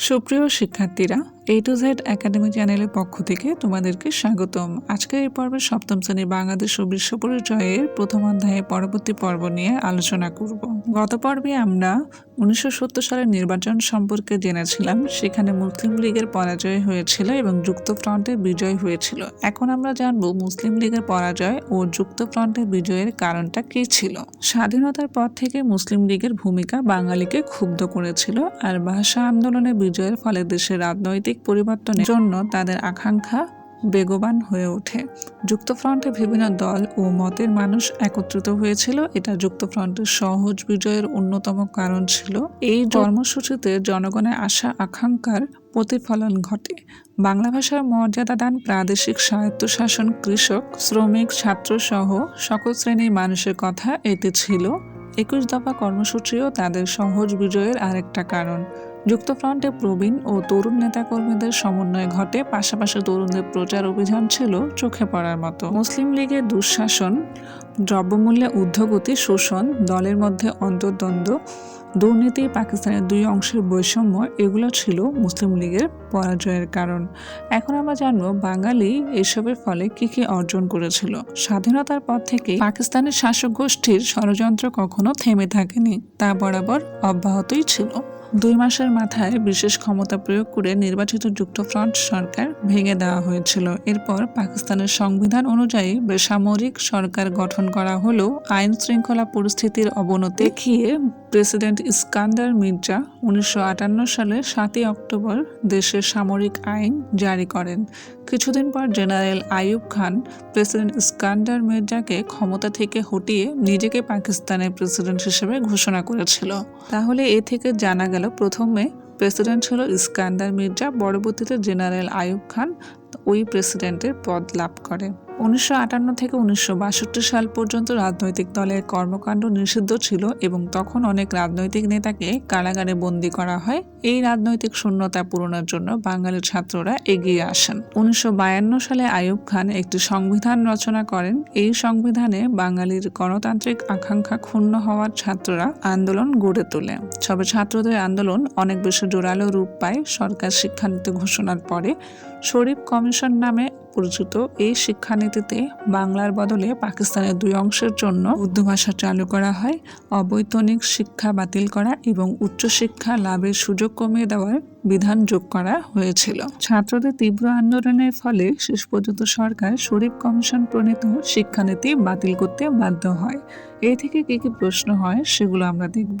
সুপ্রিয় শিক্ষার্থীরা এ to Z academy চ্যানেলের পক্ষ থেকে তোমাদেরকে স্বাগতম। আজকের এই পর্বে সপ্তম শ্রেণির বাংলাদেশ ও বিশ্ব পরিচয়ের প্রথম অধ্যায়ে পরবর্তী পর্ব নিয়ে আলোচনা করব। গত পর্বে আমরা উনিশশো সত্তর সালের নির্বাচন সম্পর্কে জেনেছিলাম, সেখানে মুসলিম লীগের পরাজয় হয়েছিল এবং যুক্তফ্রন্টের বিজয় হয়েছিল। এখন আমরা জানব মুসলিম লীগের পরাজয় ও যুক্তফ্রন্টের বিজয়ের কারণটা কী ছিল। স্বাধীনতার পর থেকে মুসলিম লীগের ভূমিকা বাঙালিকে ক্ষুব্ধ করেছিল আর ভাষা আন্দোলনে বিজয়ের ফলে দেশের রাজনৈতিক পরিবর্তনের জন্য তাদের আকাঙ্ক্ষা বেগবান হয়ে ওঠে। যুক্তফ্রন্টে বিভিন্ন দল ও মতের মানুষ একত্রিত হয়েছিল। এটা যুক্তফ্রন্টের সহজ বিজয়ের অন্যতম কারণ ছিল। এই কর্মসূচিতে জনগণের আশা, আকাঙ্ক্ষার প্রতিফলন ঘটে। বাংলা ভাষার মর্যাদা দান, প্রাদেশিক স্বায়ত্তশাসন, কৃষক, শ্রমিক ছাত্র সহ সকল শ্রেণির মানুষের কথা এতে ছিল। একুশ দফা কর্মসূচিও তাদের সহজ বিজয়ের আরেকটা কারণ। যুক্তফ্রন্টে প্রবীণ ও তরুণ নেতাকর্মীদের সমন্বয় ঘটে, পাশাপাশি তরুণদের প্রচার অভিযান ছিল চোখে পড়ার মতো। মুসলিম লীগের দুঃশাসন, দ্রব্যমূল্যে ঊর্ধ্বগতি, শোষণ, দলের মধ্যে অন্তর্দ্বন্দ্ব, দুর্নীতি, পাকিস্তানের দুই অংশের বৈষম্য, এগুলো ছিল মুসলিম লীগের পরাজয়ের কারণ। এখন আমরা জানব বাঙালি এসবের ফলে কি কি অর্জন করেছিল। স্বাধীনতার পর থেকে পাকিস্তানের শাসক গোষ্ঠীর ষড়যন্ত্র কখনো থেমে থাকেনি, তা বরাবর অব্যাহতই ছিল। দুই মাসের মাথায় বিশেষ ক্ষমতা প্রয়োগ করে নির্বাচিত যুক্তফ্রন্ট সরকার ভেঙে দেওয়া হয়েছিল। এরপর পাকিস্তানের সংবিধান অনুযায়ী বেসামরিক সরকার গঠন করা হলেও আইন শৃঙ্খলা পরিস্থিতির অবনতি দেখিয়ে প্রেসিডেন্ট ইস্কান্দার মির্জা উনিশশো আটান্ন সালে সাতই অক্টোবর দেশের সামরিক আইন জারি করেন। কিছুদিন পর জেনারেল আইয়ুব খান প্রেসিডেন্ট ইস্কান্দার মির্জাকে ক্ষমতা থেকে হটিয়ে নিজেকে পাকিস্তানের প্রেসিডেন্ট হিসেবে ঘোষণা করেছিল। তাহলে এ থেকে জানা গেল প্রথমে প্রেসিডেন্ট ছিল ইস্কান্দার মির্জা পরবর্তীতে জেনারেল আয়ুব খান ওই প্রেসিডেন্টের পদ লাভ করে। উনিশশো আটান্ন থেকে উনিশশো বাষট্টি সাল পর্যন্ত রাজনৈতিক দলের কর্মকাণ্ড নিষিদ্ধ ছিল এবং তখন অনেক রাজনৈতিক নেতাকে কারাগারে বন্দি করা হয়। এই রাজনৈতিক শূন্যতা পূরণের জন্য বাঙালি ছাত্ররা এগিয়ে আসেন। উনিশশো বায়ান্ন সালে আইয়ুব খান একটি সংবিধান রচনা করেন। এই সংবিধানে বাঙালির গণতান্ত্রিক আকাঙ্ক্ষা ক্ষুণ্ণ হওয়ার ছাত্ররা আন্দোলন গড়ে তোলে। তবে ছাত্রদের আন্দোলন অনেক বেশি জোরালো রূপ পায় সরকার শিক্ষানীতি ঘোষণার পরে। শরীফ কমিশন নামে পরিচিত এই শিক্ষানীতিতে বাংলার বদলে পাকিস্তানের দুই অংশের জন্য উর্দু ভাষা চালু করা হয়, অবৈতনিক শিক্ষা বাতিল করা এবং উচ্চশিক্ষা লাভের সুযোগ কমিয়ে দেওয়ার বিধান যোগ করা হয়েছিল। ছাত্রদের তীব্র আন্দোলনের ফলে শেষ পর্যন্ত সরকার শরীফ কমিশন প্রণীত শিক্ষানীতি বাতিল করতে বাধ্য হয়। এ থেকে কি কি প্রশ্ন হয় সেগুলো আমরা দেখব।